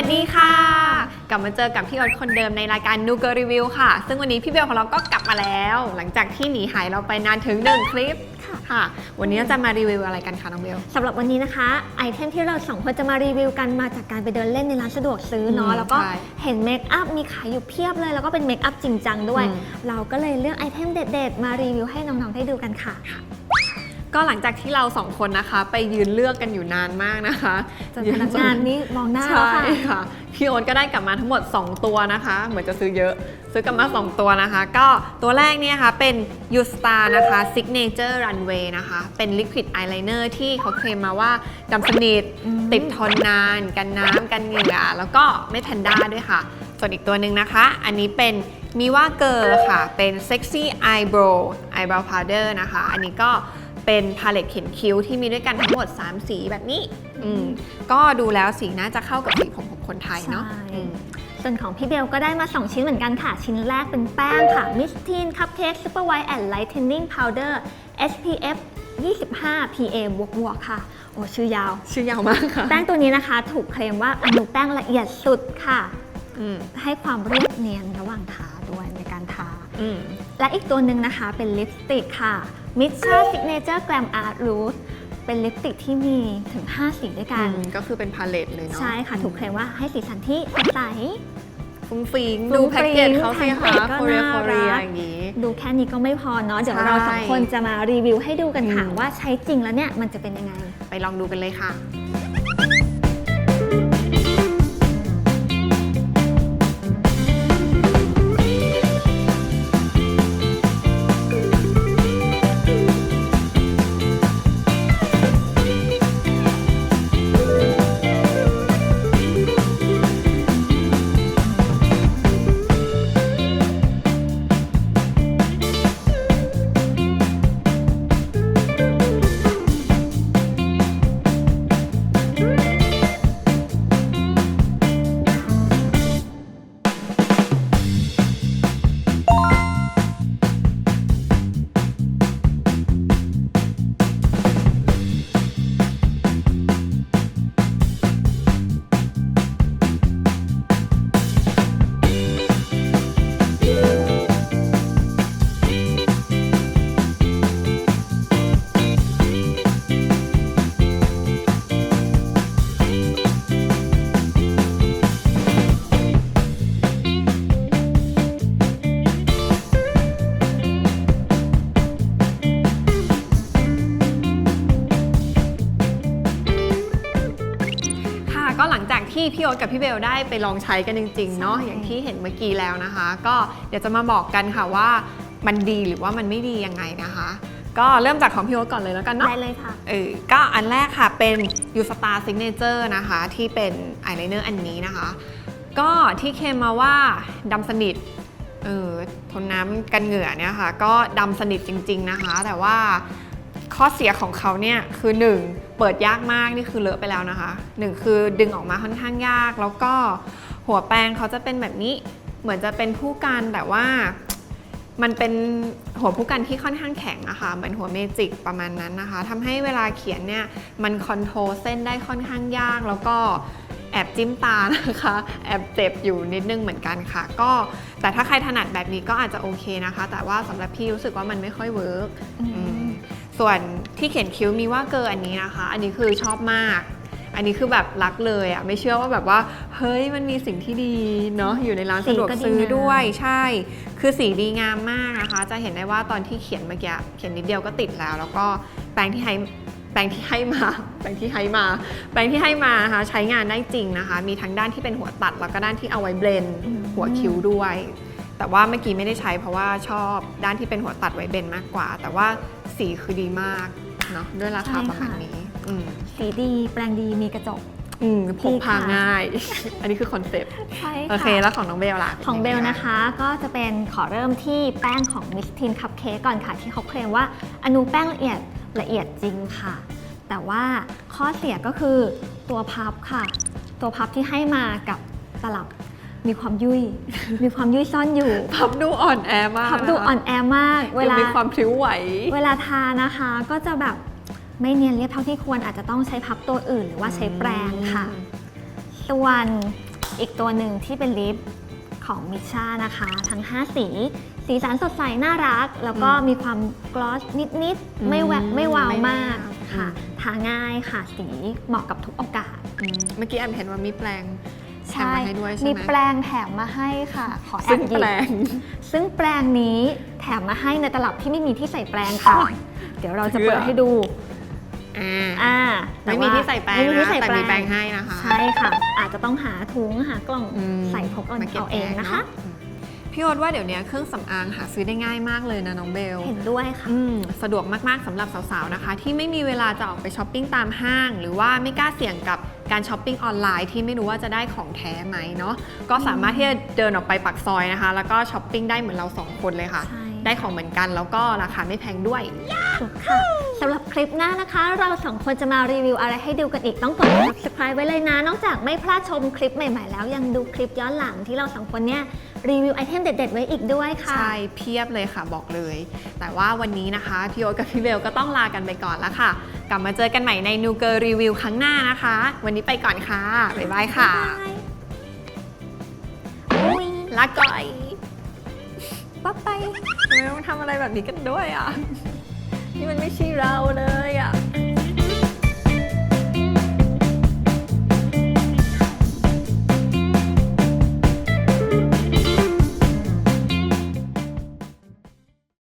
วัสดีค่ะ กลับมาเจอกับพี่ออดคนเดิมในรายการนูเกอรีวิวค่ะ ซึ่งวันนี้พี่เบลของเราก็กลับมาแล้ว หลังจากที่หนีหายเราไปนานถึงหนึ่งคลิปค่ะ วันนี้เราจะมารีวิวอะไรกันคะน้องเบลสำหรับวันนี้นะคะไอเทมที่เราสองคนจะมารีวิวกันมาจากการไปเดินเล่นในร้านสะดวกซื้อเนาะอืมแล้วก็ใช่เห็นเมคอัพมีขายอยู่เพียบเลย แล้วก็เป็นเมคอัพจริงจังด้วยอืมเราก็เลยเลือกไอเทมเด็ด ๆ มารีวิวให้น้องๆได้ดูกันค่ะ ก็หลังจากที่เราสองคนนะคะ ไปยืนเลือกกันอยู่นานมากนะคะจนพนักงานนี้มองหน้าใช่แล้วค่ะ ค่ะพี่โอ๊ตก็ได้กลับมาทั้งหมด 2 ตัวนะคะ เหมือนจะซื้อเยอะ ซื้อกลับมา 2 ตัวนะคะ ก็ตัวแรกเนี่ยค่ะเป็น u s t a r นะคะ Signature Runway นะคะ เป็น Liquid Eyeliner ที่เขาเคลมมาว่าดำสนิทอืมติดทนนาน กันน้ำกันเหงื่อแล้วก็ไม่แพนด้าด้วยค่ะ ส่วนอีกตัวหนึ่งนะคะ อันนี้เป็น Miwa Girl ค่ะ เป็น Sexy Eyebrow Eyebrow Powder นะคะ อันนี้ก็ เป็นพาเลตเขียนคิ้วที่มีด้วยกันทั้งหมด 3 สีแบบนี้อืมก็ดูแล้วสีน่าจะเข้ากับสีผมของคนไทยเนาะใช่ อืม ส่วนของพี่เบลก็ได้มา 2 ชิ้นเหมือนกันค่ะ ชิ้นแรกเป็นแป้งค่ะ Miss Teen Cupcake Super White and Lightening Powder SPF 25 PA บวกบวกๆค่ะ โอ้ชื่อยาว ชื่อยาวมากค่ะแป้งตัวนี้นะคะ ถูกเคลมว่าอนุแป้งละเอียดสุดค่ะ อืมให้ความเรียบเนียนระหว่างทาด้วยในการทา อืม และอีกตัวหนึ่งนะคะเป็นลิปสติกค่ะ Mitcha Signature Glam Art Rouge เป็นลิปสติกที่มีถึง 5 สีด้วยกันก็คือเป็นพาเลตเลยเนาะใช่ค่ะ ถูกเคลมว่าให้สีสันที่สดใส ฟุ้งฟิงฟุ้ดูงแพ็กเกจฟริ้งเขาสิแพ็กเกคะจก็โคเรียน่าโคเรียรักอย่างนี้ ดูแค่นี้ก็ไม่พอเนาะเดี๋ยวใช่เราสองคนจะมารีวิวให้ดูกันค่ะ อืม ว่าใช้จริงแล้วเนี่ย มันจะเป็นยังไง ไปลองดูกันเลยค่ะค่ะ ที่พี่โอ๊ตกับพี่เบลได้ไปลองใช้กันจริงๆเนาะใช่อย่างที่เห็นเมื่อกี้แล้วนะคะ ก็เดี๋ยวจะมาบอกกันค่ะว่ามันดีหรือว่ามันไม่ดียังไงนะคะ ก็เริ่มจากของพี่โอ๊ตก่อนเลยแล้วกันเนาะได้เลยค่ะเออก็อันแรกค่ะเป็น u s t a r Signature นะคะ ที่เป็นอายไลเนอร์อันนี้นะคะ ก็ที่เคลมมาว่าดำสนิทเออทนน้ำกันเหงื่อเนี่ยค่ะ ก็ดำสนิทจริง ๆนะคะ แต่ว่า ข้อเสียของเขาเนี่ยคือ 1 เปิดยากมากนี่คือเลอะไปแล้วนะคะ 1 คือดึงออกมาค่อนข้างยาก แล้วก็หัวแปรงเขาจะเป็นแบบนี้เหมือนจะเป็นผู้กันแต่ว่ามันเป็นหัวผู้กันที่ค่อนข้างแข็งอะคะเหมือนหัวเมจิกประมาณนั้นนะคะทำให้เวลาเขียนเนี่ยมันคอนโทรลเส้นได้ค่อนข้างยากแล้วก็แอบจิ้มตานะคะ แอบเจ็บอยู่นิดนึงเหมือนกันค่ะ ก็แต่ถ้าใครถนัดแบบนี้ก็อาจจะโอเคนะคะ แต่ว่าสำหรับพี่รู้สึกว่ามันไม่ค่อยเวิร์ก ส่วนที่เขียนคิ้วมีว่าเกอร์อันนี้นะคะ อันนี้คือชอบมาก อันนี้คือแบบรักเลยอะไม่เชื่อว่าแบบว่าเฮ้ยมันมีสิ่งที่ดีเนาะอยู่ในร้านสะดวกสีก็ดีซื้อนะด้วยใช่ คือสีดีงามมากนะคะ จะเห็นได้ว่าตอนที่เขียนเมื่อกี้เขียนนิดเดียวก็ติดแล้ว แล้วก็แปรงที่ให้แปรงที่ให้มาแปรงที่ให้มา แปรงที่ให้มานะคะใช้งานได้จริงนะคะ มีทั้งด้านที่เป็นหัวตัดแล้วก็ด้านที่เอาไว้เบลนด์อืมหัวคิ้วด้วย แต่ว่าเมื่อกี้ไม่ได้ใช้เพราะว่าชอบด้านที่เป็นหัวตัดไว้เบลนด์มากกว่า แต่ว่า สีคือดีมากเนาะด้วยราคาประมาณนี้อืมสีดีแปรงดีมีกระจก อืมพกพาดีค่ะง่าย อันนี้คือคอนเซปต์ใช่โอค่ะเคแล้วของน้องเบลล่ะ ของเบลนะคะก็จะเป็นขอเริ่มที่แป้งของ Miss Teen Cupcake ก่อนค่ะ ที่เขาเคลมว่าอนุแป้งละเอียดละเอียดจริงค่ะ แต่ว่าข้อเสียก็คือตัวพับค่ะ ตัวพับที่ให้มากับตลับ มีความยุ่ย มีความยุ่ยซ่อนอยู่ พับดูอ่อนแอมากพับดูอ่อนแอมาก เวเวลาลามีความพลิ้วไหว เวลาทานะคะ ก็จะแบบไม่เนียนเรียบเท่าที่ควรอาจจะต้องใช้พับตัวอื่น หรือว่าใช้แปรงค่ะ ส่วนอีกตัวหนึ่งที่เป็นลิปของมิชานะคะ ทั้ง 5 สี สีสันสดใสน่ารัก แล้วก็มีความกลอสนิดอืมๆไม่แหวกไม่วาวไม่มากวาวค่ะอืมทาง่ายค่ะสีเหมาะกับทุกโอกาสอืมเมื่อกี้แอมเห็นว่ามีแปลง แถมใช่มาให้ด้วยใช่มีไหม แปลงแถมมาให้ค่ะ ขอแอซึ่บงหยิแปบลง ซึ่งแปลงนี้แถมมาให้ในตลับที่ไม่มีที่ใส่แปลงค่ะ เดี๋ยวเราจะเปิดให้ดูอ่า อ่าไม่มีที่ใส่แปลงไม่มีที่นะใส่แต่แปลมีงแปลงให้นะคะ ใช่ค่ะ อาจจะต้องหาถุงหากล่องอืมใส่พกเอามาก็บเอาเองนะคะแพอืมพี่โอ๊ตว่าเดี๋ยวนี้เครื่องสำอางหาซื้อได้ง่ายมากเลยนะน้องเบล เห็นด้วยค่ะ อืมสะดวกมากๆสำหรับสาวๆนะคะ ที่ไม่มีเวลาจะออกไปช้อปปิ้งตามห้าง หรือว่าไม่กล้าเสี่ยงกับการช้อปปิ้งออนไลน์ที่ไม่รู้ว่าจะได้ของแท้ไหมเนาะก็สามารถที่จะเดินออกไปปักซอยนะคะ แล้วก็ช้อปปิ้งได้เหมือนเราสองคนเลยค่ะ ใช่ ได้ของเหมือนกัน แล้วก็ราคาไม่แพงด้วย ถูกค่ะสำหรับคลิปหน้านะคะ เราสองคนจะมารีวิวอะไรให้ดูกันอีกต้องกด subscribe ไว้เลยนะ นอกจากไม่พลาดชมคลิปใหม่ ๆ แล้วยังดูคลิปย้อนหลังที่เราสองคนเนี่ยรีวิวไอเทมเด็ด ๆ ไว้อีกด้วยค่ะ ใช่เพียบเลยค่ะบอกเลย แต่ว่าวันนี้นะคะ พี่โอ๊ตกับพี่เบลก็ต้องลากันไปก่อนแล้วค่ะ กลับมาเจอกันใหม่ในนูเกอร์รีวิวครั้งหน้านะคะ วันนี้ไปก่อนค่ะบ๊ายบายค่ะอุ๊ยลาก่อย บ๊ายบายทำไมมันทำอะไรแบบนี้กันด้วยอะ นี่มันไม่ใช่เราเลย